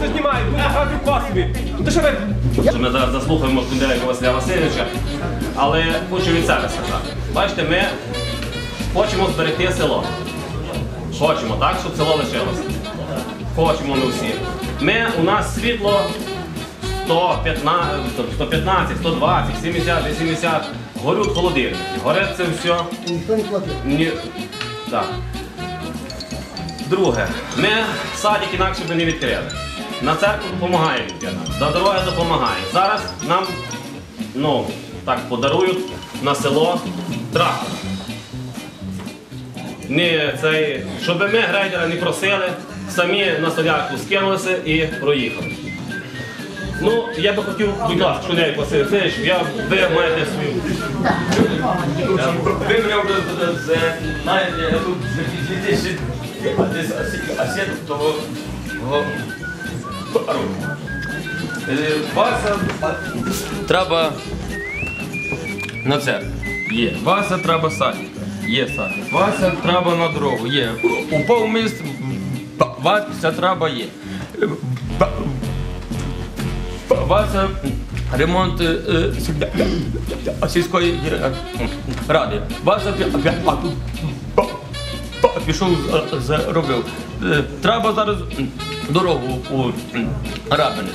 що знімають, грати в космі. Ну що ви? Що Ми зараз заслухаємо Шкундерика Василя Васильовича, але хочу від себе сказати. Бачите, ми хочемо зберегти село. Хочемо, так, щоб село лишилося. Хочемо ми всі. Ми, у нас світло 115, 115, 120, 70, 80. Горють холодильники. Горить це все. Ніхто не платив. Ні. Так. Друге, ми садик інакше би не відкрили. На церкву допомагає людина, на дороги допомагає. Зараз нам ну, так, подарують на село трактор. Ні, цей, щоб ми грейдера не просили, самі на солярку скинулися і проїхали. Ну, я би хотів, будь ласка, Шуней Василь Васильович, я, ви маєте свою. Ви мене вже знаєте, я тут з 2000 а того року. Вася треба на церкву. Є. Вася треба садик. Є садик. Вася треба на дорогу. Є. Упав міст, Вася треба є. Вася ремонт е, е, сільської ради. Вася пішов зробив. Е, Треба зараз дорогу у Рабинець.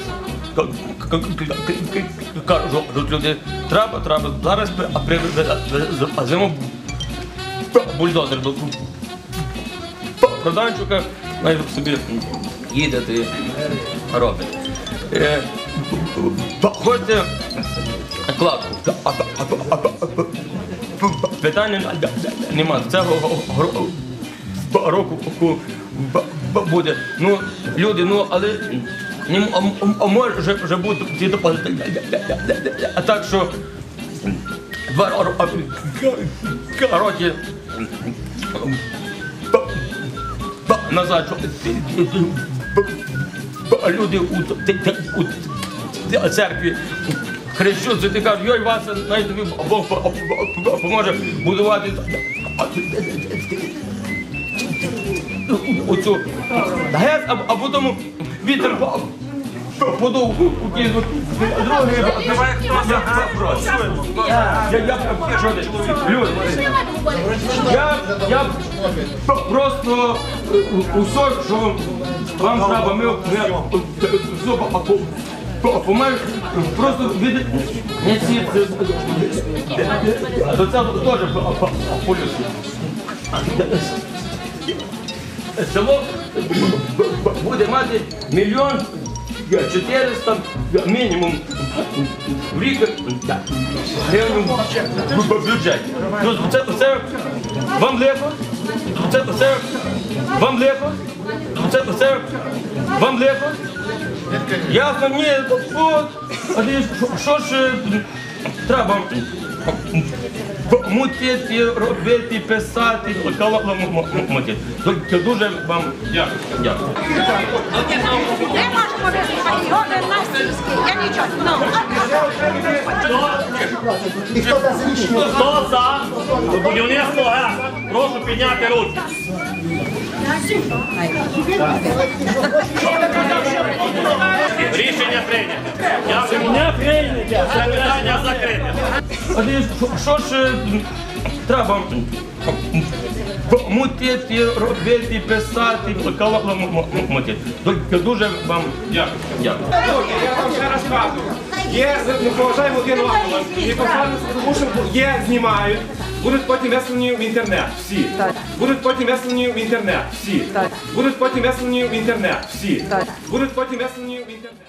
Кажуть люди, треба, треба. Зараз а зиму бульдозер до Проданчука най собі їдете і робить. Е, Хочете кладку. Питання нема. Цього року буде. Ну, люди, ну, але а може вже, вже бути А так що два ро- ро- роки назад, люди у, церкві хрещуться, ти кажеш, йой, Вася, най тобі Бог по- по- по- поможе будувати оцю ГЕС, а, а потім вітер по- по- подув у другий. Я, я, що? Люди, я, я просто е, усе, що вам треба, ми, ми все по- по- по- помаємо, просто від не ці до цього теж по- по- по-людськи. Село буде мати мільйон 400 мінімум в рік гривень бюджеті. Ну, це, це вам легко? Це, це вам легко? Це, це вам легко? Ясно, ні, от, що ж е, треба? Мутити, робити, писати, мутити. Дуже вам дякую. Дякую. Не можемо виступати, його на. Я нічого. І хто за будівництво ГЕС? Прошу підняти руки. Рішення А що ж е, треба? Мутити, робити, писати, мутити. Дуже вам дякую. Дякую. Я вам ще раз кажу. Є, поважаємо один одного. Не поважаємо, тому що є, знімають. Будуть потім веслані в інтернет. Всі. Будуть потім веслані в інтернет. Всі. Будуть потім веслані в інтернет. Всі. Будуть потім веслані в інтернет.